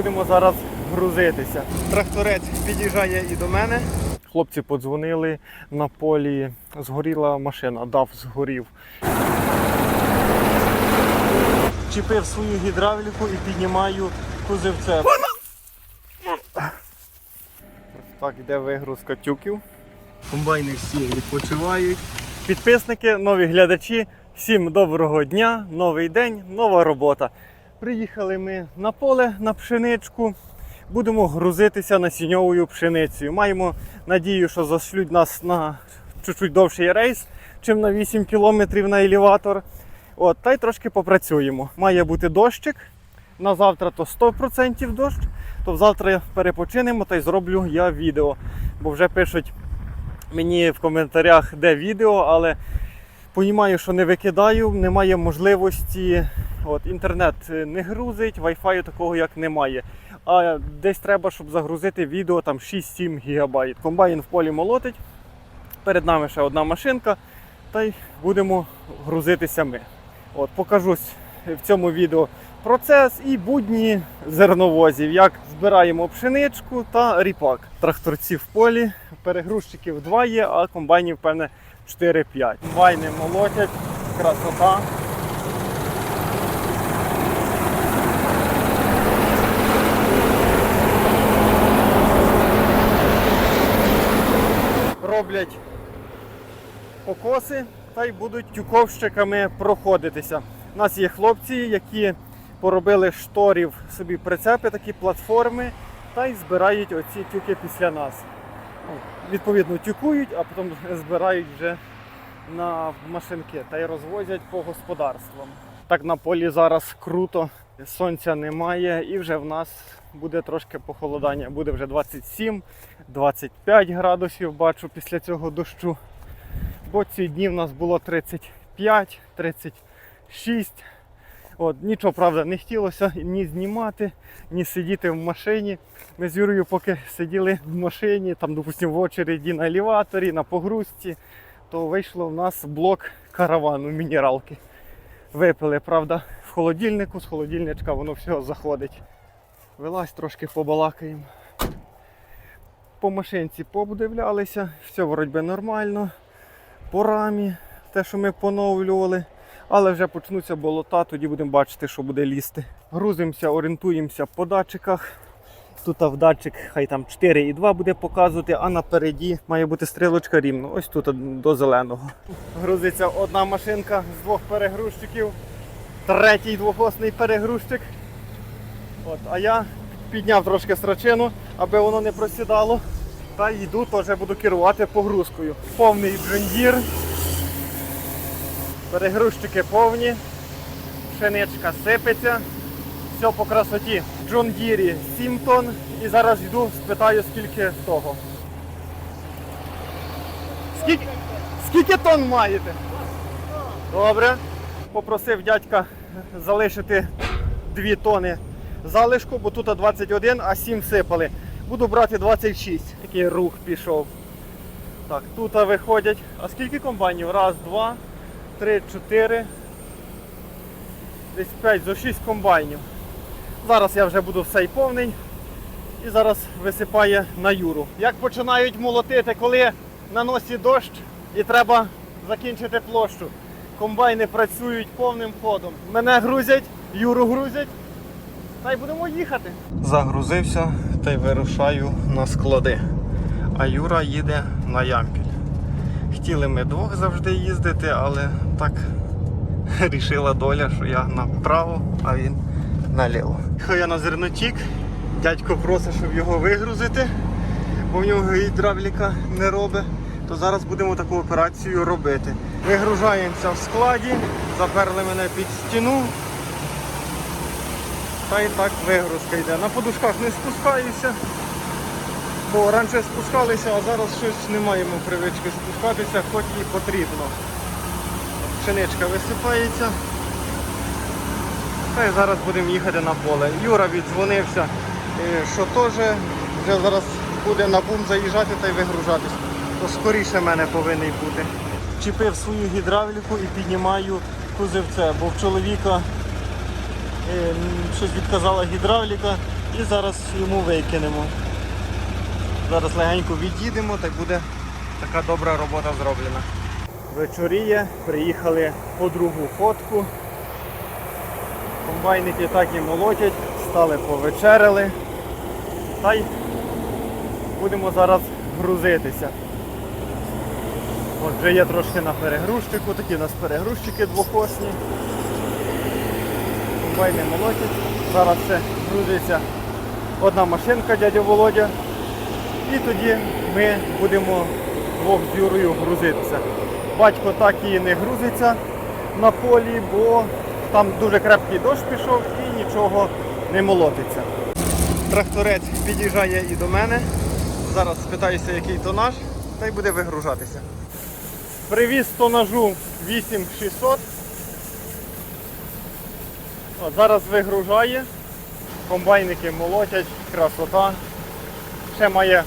будемо зараз грузитися. Тракторець під'їжджає і до мене. Хлопці подзвонили на полі, згоріла машина, дав згорів. Чіпив свою гідравліку і піднімаю кузовце. Ось так йде вигрузка тюків. Комбайни всі відпочивають. Підписники, нові глядачі. Всім доброго дня, новий день, нова робота. Приїхали ми на поле на пшеничку. Будемо грузитися насінньовою пшеницею. Маємо надію, що зашлють нас на чуть-чуть довший рейс, чим на 8 кілометрів на елеватор. От, та й трошки попрацюємо. Має бути дощик. На завтра то 100% дощ. То завтра перепочинемо та й зроблю я відео. Бо вже пишуть мені в коментарях, де відео, але Понімаю, що не викидаю, немає можливості. От, інтернет не грузить, Wi-Fi такого як немає. А десь треба, щоб загрузити відео там 6-7 гігабайт. Комбайн в полі молотить. Перед нами ще одна машинка, та й будемо грузитися ми. От, покажусь в цьому відео процес і будні зерновозів, як збираємо пшеничку та ріпак. Тракторці в полі, перегрузчиків два є, а комбайнів, певне, 4-5. Комбайни молотять, красота. Роблять покоси та й будуть тюковщиками проходитися. У нас є хлопці, які поробили шторів собі прицепи, такі платформи, та й збирають оці тюки після нас. Відповідно, тюкують, а потім збирають вже на машинки та й розвозять по господарствам. Так на полі зараз круто, сонця немає і вже в нас буде трошки похолодання. Буде вже 27-25 градусів, бачу після цього дощу. Бо ці дні в нас було 35, 36. От, нічого, правда, не хотілося ні знімати, ні сидіти в машині. Ми з Юрою поки сиділи в машині, там, допустимо, в очереді на елеваторі, на погрузці, то вийшло в нас блок каравану мінералки. Випили, правда, в холодильнику, з холодильничка воно все заходить. Вилазь трошки побалакаємо. По машинці подивлялися, все вроді нормально. По рамі, те, що ми поновлювали. Але вже почнуться болота, тоді будемо бачити, що буде лізти. Грузимося, орієнтуємося по датчиках. Тут в датчик хай там 4,2 буде показувати, а напереді має бути стрілочка рівно. Ось тут до зеленого. Грузиться одна машинка з двох перегрузчиків, третій двохосний перегрузчик. От, а я підняв трошки страчину, аби воно не просідало. Та йду, теж буду керувати погрузкою. Повний джундір. Перегрузчики повні, пшеничка сипеться, все по красоті. Джон Дірі 7 тонн і зараз йду, спитаю, скільки того. Скільки, скільки тонн маєте? Добре. Попросив дядька залишити 2 тони залишку, бо тут 21, а 7 сипали. Буду брати 26. Який рух пішов. Так, тут виходять. А скільки комбайнів? Раз, два. 3, 4, десь 5 зо 6 комбайнів. Зараз я вже буду все повний і зараз висипає на юру. Як починають молотити, коли на носі дощ і треба закінчити площу. Комбайни працюють повним ходом. Мене грузять, юру грузять. Та й будемо їхати. Загрузився та й вирушаю на склади. А Юра їде на ямпіль. Хотіли ми двох завжди їздити, але так рішила доля, що я направо, а він наліво. Їхав я на зернотік, дядько просить, щоб його вигрузити, бо в нього гідравліка не робить. То зараз будемо таку операцію робити. Вигружаємося в складі, заперли мене під стіну. Та й так вигрузка йде. На подушках не спускаюся. Бо раніше спускалися, а зараз щось не маємо привички спускатися, хоч і потрібно. Пшеничка висипається. Та й зараз будемо їхати на поле. Юра віддзвонився, е, що теж вже зараз буде на бум заїжджати та й вигружатись. То скоріше мене повинен бути. Чіпив свою гідравліку і піднімаю кузовце, бо в чоловіка е, щось відказала гідравліка І зараз йому викинемо. Зараз легенько від'їдемо, так буде така добра робота зроблена. Вечоріє, приїхали по другу ходку. Комбайники так і молотять, стали повечеряли. Та й будемо зараз грузитися. От вже є трошки на перегрузчику, такі у нас перегрузчики двохосні. Комбайни молотять. Зараз ще грузиться одна машинка дядя Володя. І тоді ми будемо двох з Юрою грузитися. Батько так і не грузиться на полі, бо там дуже крепкий дощ пішов і нічого не молотиться. Тракторець під'їжджає і до мене. Зараз спитаюся, який тонаж, та й буде вигружатися. Привіз тонажу 8600. От зараз вигружає. Комбайники молотять, красота. Ще має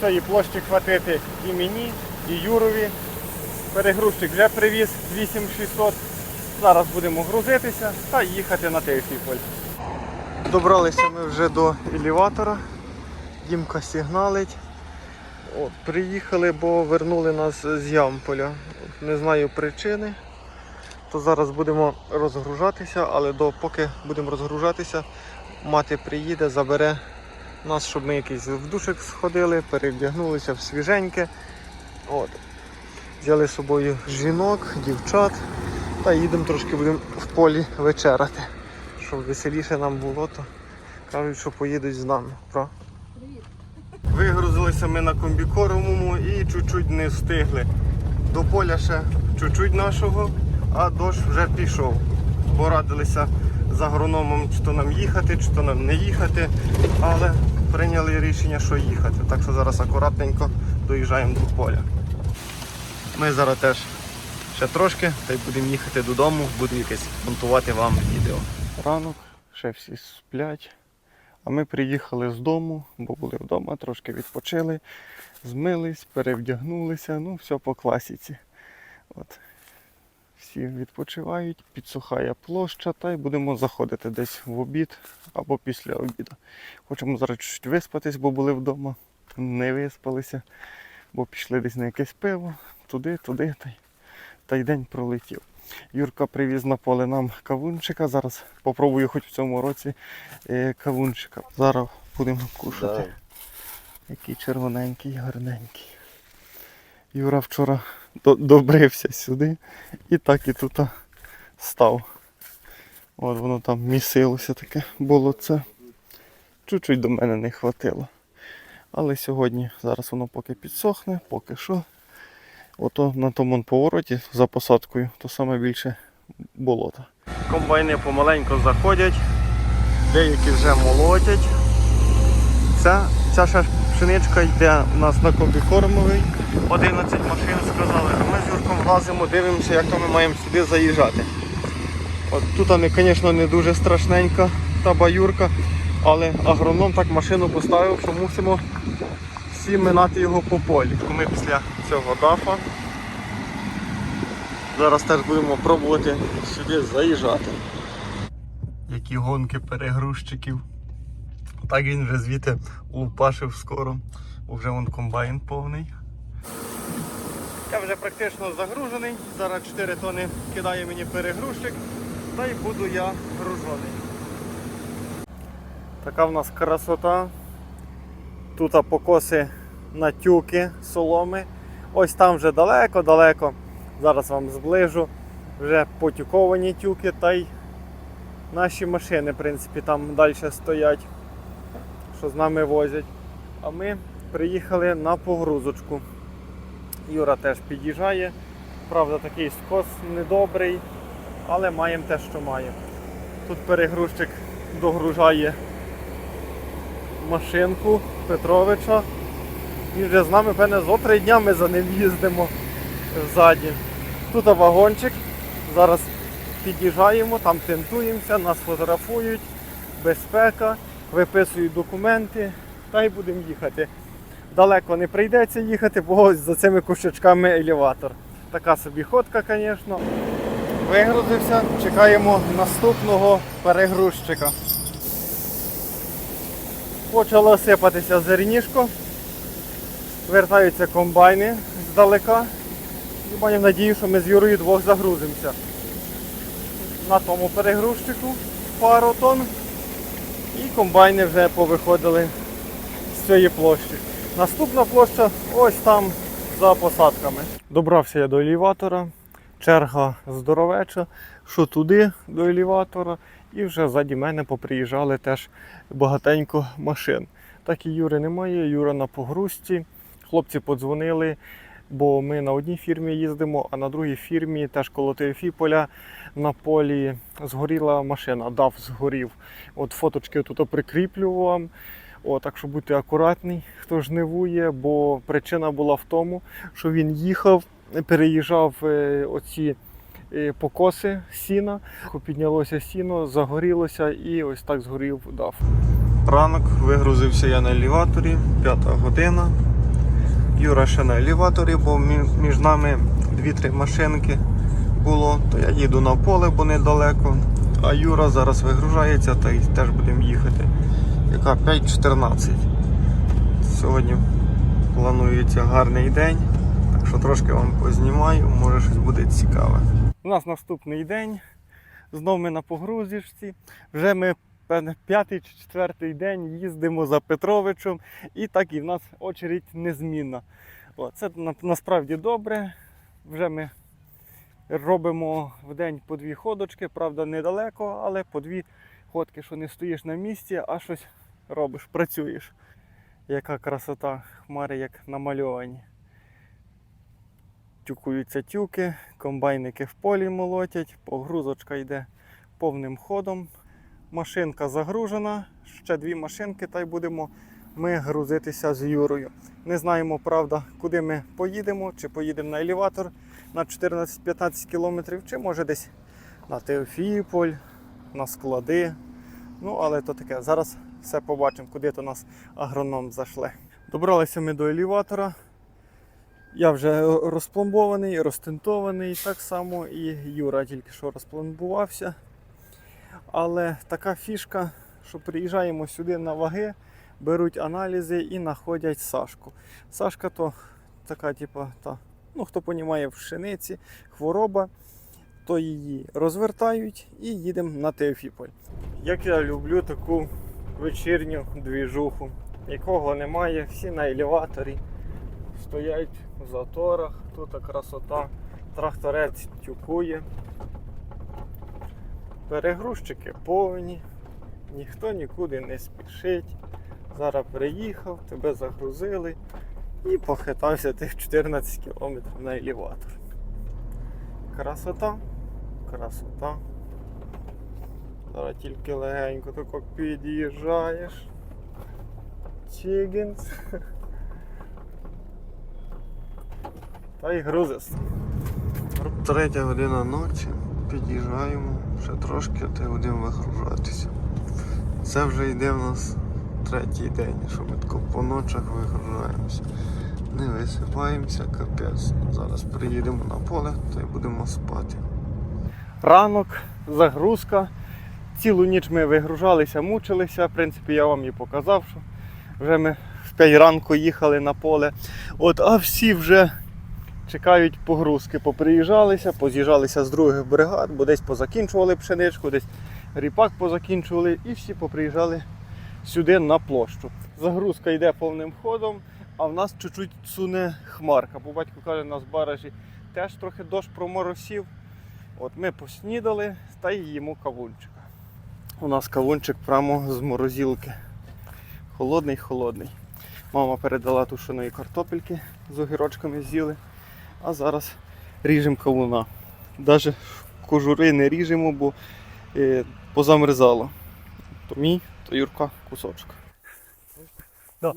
цієї площі хватити і мені, і Юрові. Перегрузчик вже привіз 8600. Зараз будемо грузитися та їхати на Тихіполь. Добралися ми вже до елеватора. Дімка сигналить. От, приїхали, бо вернули нас з Ямполя. Не знаю причини. То зараз будемо розгружатися, але до, поки будемо розгружатися, мати приїде, забере нас, щоб ми якийсь в душик сходили, перевдягнулися в свіженьке. От. Взяли з собою жінок, дівчат та їдемо трошки будемо в полі вечеряти. Щоб веселіше нам було, то кажуть, що поїдуть з нами. Про? Вигрузилися ми на комбікоровому і чуть-чуть не встигли. До поля ще чуть-чуть нашого, а дощ вже пішов. Порадилися з агрономом, чи то нам їхати, чи то нам не їхати, але прийняли рішення, що їхати. Так що зараз акуратненько доїжджаємо до поля. Ми зараз теж ще трошки, та й будемо їхати додому, буду якесь монтувати вам відео. Ранок, ще всі сплять. А ми приїхали з дому, бо були вдома, трошки відпочили, змились, перевдягнулися, ну все по класіці. От. Всі відпочивають, підсухає площа, та й будемо заходити десь в обід або після обіду. Хочемо зараз чуть виспатись, бо були вдома, не виспалися, бо пішли десь на якесь пиво, туди, туди, та й, та й день пролетів. Юрка привіз на поле нам кавунчика. Зараз попробую хоч в цьому році е, кавунчика. Зараз будемо кушати. Да. Який червоненький, гарненький. Юра вчора добрився сюди і так і тут став. От воно там місилося таке було це. Чуть-чуть до мене не хватило. Але сьогодні зараз воно поки підсохне, поки що. Ото на тому повороті за посадкою, то саме більше болота. Комбайни помаленьку заходять, деякі вже молотять. Ця, ця ще пшеничка йде у нас на комбікормовий. 11 машин сказали, а ми з Юрком влазимо, дивимося, як то ми маємо сюди заїжджати. От тут, звісно, не дуже страшненька та баюрка, але агроном так машину поставив, що мусимо всі минати його по полі. Ми після цього дафа зараз теж будемо пробувати сюди заїжджати. Які гонки перегрузчиків. Так він вже звідти лупашив скоро, вже вон комбайн повний. Я вже практично загружений. Зараз 4 тони кидає мені перегрузчик, та й буду я гружений. Така в нас красота. Тут покоси на тюки соломи. Ось там вже далеко-далеко. Зараз вам зближу. Вже потюковані тюки та й наші машини, в принципі, там далі стоять, що з нами возять. А ми приїхали на погрузочку. Юра теж під'їжджає. Правда, такий скос недобрий, але маємо те, що маємо. Тут перегрузчик догружає машинку Петровича. Він вже з нами, певне, зо три дня ми за ним їздимо ззаді. Тут вагончик. Зараз під'їжджаємо, там тентуємося, нас фотографують, безпека, виписують документи та й будемо їхати. Далеко не прийдеться їхати, бо за цими кущачками елеватор. Така собі ходка, звісно. Вигрузився, чекаємо наступного перегрузчика. Почало сипатися зернішко. Вертаються комбайни здалека. І маємо надію, що ми з Юрою двох загрузимося. На тому перегрузчику пару тонн. І комбайни вже повиходили з цієї площі. Наступна площа ось там за посадками. Добрався я до елеватора. Черга здоровеча, що туди до елеватора, і вже ззаді мене поприїжджали теж багатенько машин. Так і Юри немає, Юра на погрузці. Хлопці подзвонили, бо ми на одній фірмі їздимо, а на другій фірмі теж коло Теофіполя на полі згоріла машина, дав згорів. От фоточки тут прикріплю вам. О, так що будьте акуратні, хто жнивує, бо причина була в тому, що він їхав, переїжджав е, оці е, покоси сіна, піднялося сіно, загорілося і ось так згорів дав. Ранок вигрузився я на елеваторі, п'ята година. Юра ще на елеваторі, бо між нами дві-три машинки було, то я їду на поле, бо недалеко. А Юра зараз вигружається та й теж будемо їхати. Яка 5.14. Сьогодні планується гарний день, так що трошки вам познімаю, може щось буде цікаве. У нас наступний день. Знову ми на погрузочці. Вже ми п'ятий чи четвертий день їздимо за Петровичем, і так і в нас очередь незмінна. О, це насправді добре. Вже ми робимо в день по дві ходочки, правда, недалеко, але по дві ходки, що не стоїш на місці, а щось робиш, працюєш. Яка красота, хмари як намальовані. Тюкуються тюки, комбайники в полі молотять, погрузочка йде повним ходом. Машинка загружена, ще дві машинки, та й будемо ми грузитися з Юрою. Не знаємо, правда, куди ми поїдемо, чи поїдемо на елеватор на 14-15 кілометрів, чи може десь на Теофіполь, на склади. Ну, але то таке. Зараз все побачимо, куди то нас агроном зашле. Добралися ми до елеватора. Я вже розпломбований, розтинтований, так само і Юра тільки що розпломбувався. Але така фішка, що приїжджаємо сюди на ваги, беруть аналізи і знаходять Сашку. Сашка то така, типу, та, ну хто понімає в пшениці, хвороба, то її розвертають і їдемо на Теофіполь. Як я люблю таку вечірню двіжуху, якого немає, всі на елеваторі стоять в заторах, тут красота, тракторець тюкує. Перегрузчики повні, ніхто нікуди не спішить. Зараз приїхав, тебе загрузили і похитався тих 14 кілометрів на елеватор. Красота, красота. Зараз тільки легенько тако під'їжджаєш. Чигінс. Та й грузис. Третя година ночі. Під'їжджаємо, ще трошки, та й будемо вигружатися. Це вже йде в нас третій день, що ми тако по ночах вигружаємося. Не висипаємося, капець. Зараз приїдемо на поле та й будемо спати. Ранок, загрузка. Цілу ніч ми вигружалися, мучилися. В принципі, я вам і показав, що вже ми в 5 ранку їхали на поле. От, а всі вже чекають погрузки. Поприїжджалися, поз'їжджалися з других бригад, бо десь позакінчували пшеничку, десь ріпак позакінчували і всі поприїжджали сюди на площу. Загрузка йде повним ходом, а в нас чуть-чуть суне хмарка. Бо батько каже, на баражі теж трохи дощ проморосів. От ми поснідали та їмо кавунчика. У нас кавунчик прямо з морозилки. Холодний, холодний. Мама передала тушеної картопельки з огірочками з'їли. А зараз ріжемо кавуна. Навіть кожури не ріжемо, бо е, позамерзало. То мій, то Юрка кусочок. Да.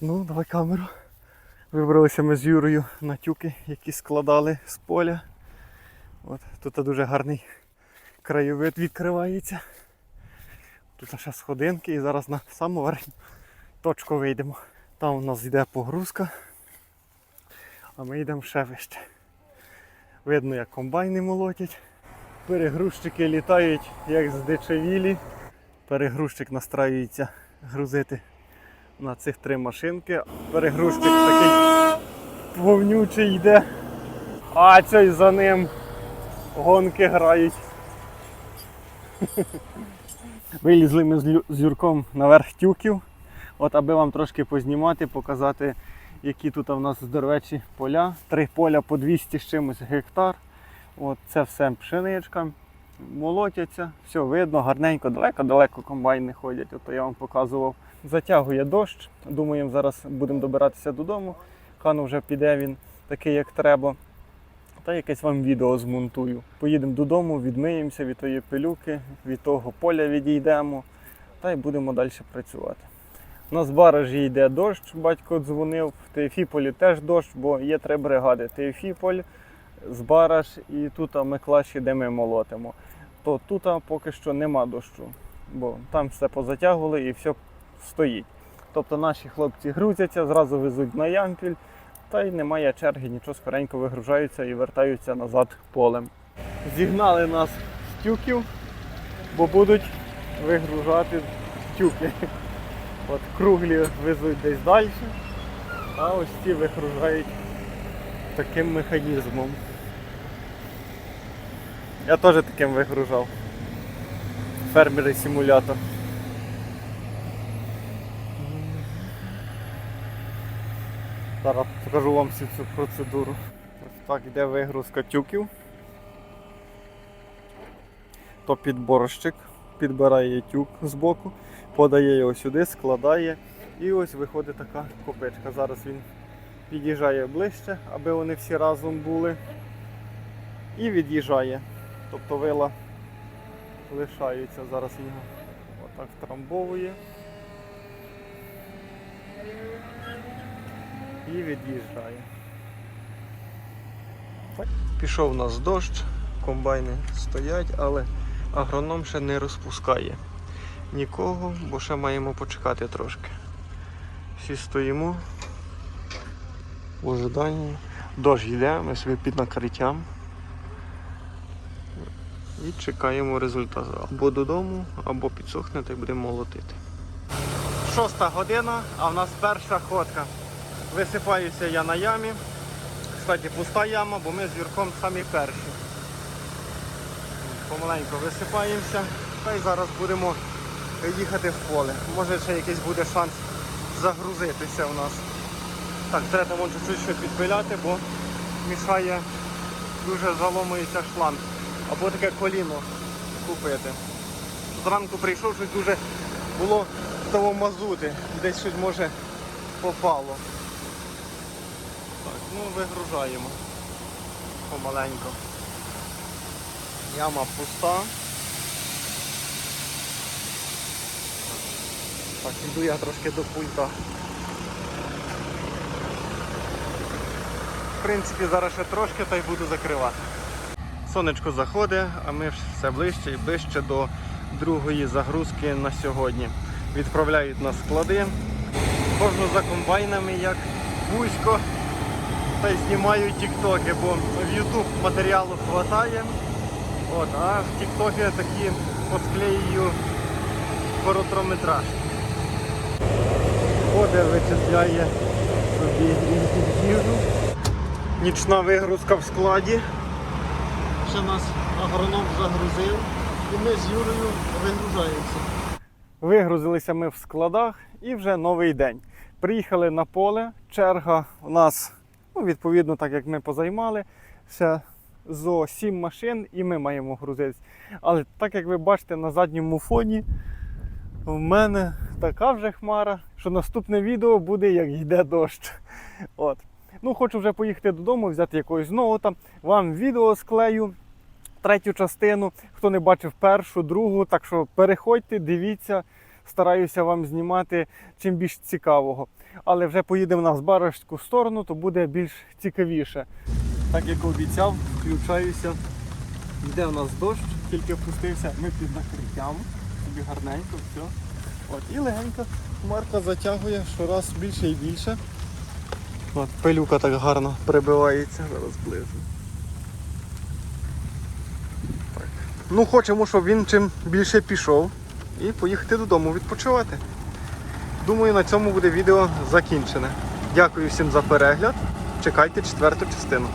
Ну, давай камеру. Вибралися ми з Юрою на тюки, які складали з поля. От, тут дуже гарний краєвид відкривається. Тут ще сходинки і зараз на саму верхню точку вийдемо. Там у нас йде погрузка. А ми йдемо ще вище. Видно, як комбайни молотять. Перегрузчики літають, як здичавілі. Перегрузчик настраюється грузити на цих три машинки. Перегрузчик такий повнючий йде. А цей за ним гонки грають. Вилізли ми з Юрком наверх тюків, от аби вам трошки познімати, показати, які тут у нас здоровечі поля. Три поля по 200 з чимось гектар. От це все пшеничка. Молотяться, все видно, гарненько, далеко-далеко комбайни ходять. Ото я вам показував. Затягує дощ. Думаємо, зараз будемо добиратися додому. Хану вже піде він такий, як треба. Та якесь вам відео змонтую. Поїдемо додому, відмиємося від тої пилюки, від того поля відійдемо та й будемо далі працювати. На Збаражі йде дощ, батько дзвонив, в Теофіполі теж дощ, бо є три бригади. Теофіполь, Збараж і тут Миклаші, де ми молотимо. То тут поки що нема дощу, бо там все позатягували і все стоїть. Тобто наші хлопці грузяться, зразу везуть на ямпіль, та й немає черги, нічого скоренько вигружаються і вертаються назад полем. Зігнали нас з тюків, бо будуть вигружати тюки. От круглі везуть десь далі, а ось ці вигружають таким механізмом. Я теж таким вигружав. Фермери симулятор. Зараз покажу вам всю цю процедуру. Ось так йде вигрузка тюків. То підборщик підбирає тюк з боку, подає його сюди, складає. І ось виходить така копичка. Зараз він під'їжджає ближче, аби вони всі разом були. І від'їжджає. Тобто вила лишаються. Зараз він його отак втрамбовує. і від'їжджає. Пішов у нас дощ, комбайни стоять, але агроном ще не розпускає нікого, бо ще маємо почекати трошки. Всі стоїмо в ожиданні. Дощ йде, ми собі під накриттям. І чекаємо результату. Або додому, або підсохне, й будемо молотити. Шоста година, а в нас перша ходка. Висипаюся я на ямі. Кстати, пуста яма, бо ми з Юрком самі перші. Помаленько висипаємося та й зараз будемо їхати в поле. Може ще якийсь буде шанс загрузитися у нас. Так, треба може чуть-чуть ще підпиляти, бо мішає, дуже заломується шланг. Або таке коліно купити. Зранку прийшов, щось дуже було того мазути, десь щось може попало. Так, ну вигружаємо помаленько. Яма пуста. Так, іду я трошки до пульта. В принципі, зараз ще трошки та й буду закривати. Сонечко заходить, а ми все ближче і ближче до другої загрузки на сьогодні. Відправляють на склади. Кожну за комбайнами, як вузько, та й знімаю тіктоки, бо в YouTube матеріалу вистачає. От, а в тіктоки такі посклеюю короткометраж. Ходить, вичисляє собі їжу. Нічна вигрузка в складі. Ще нас агроном загрузив і ми з Юрою вигружаємося. Вигрузилися ми в складах і вже новий день. Приїхали на поле. Черга у нас, ну, відповідно, так як ми позаймали, ще зо 7 машин і ми маємо грузитися. Але так як ви бачите на задньому фоні, в мене така вже хмара, що наступне відео буде, як йде дощ. От. Ну, хочу вже поїхати додому, взяти якогось ноута. Вам відео склею, третю частину. Хто не бачив першу, другу, так що переходьте, дивіться, стараюся вам знімати чим більш цікавого. Але вже поїдемо на Збаражську сторону, то буде більш цікавіше. Так як обіцяв, включаюся. Йде у нас дощ, тільки впустився, ми під накриттям. Собі гарненько, все. От, і легенько хмарка затягує щораз більше і більше. От пилюка так гарно прибивається. Зараз ближу. Так. Ну, хочемо, щоб він чим більше пішов і поїхати додому відпочивати. Думаю, на цьому буде відео закінчене. Дякую всім за перегляд. Чекайте четверту частину.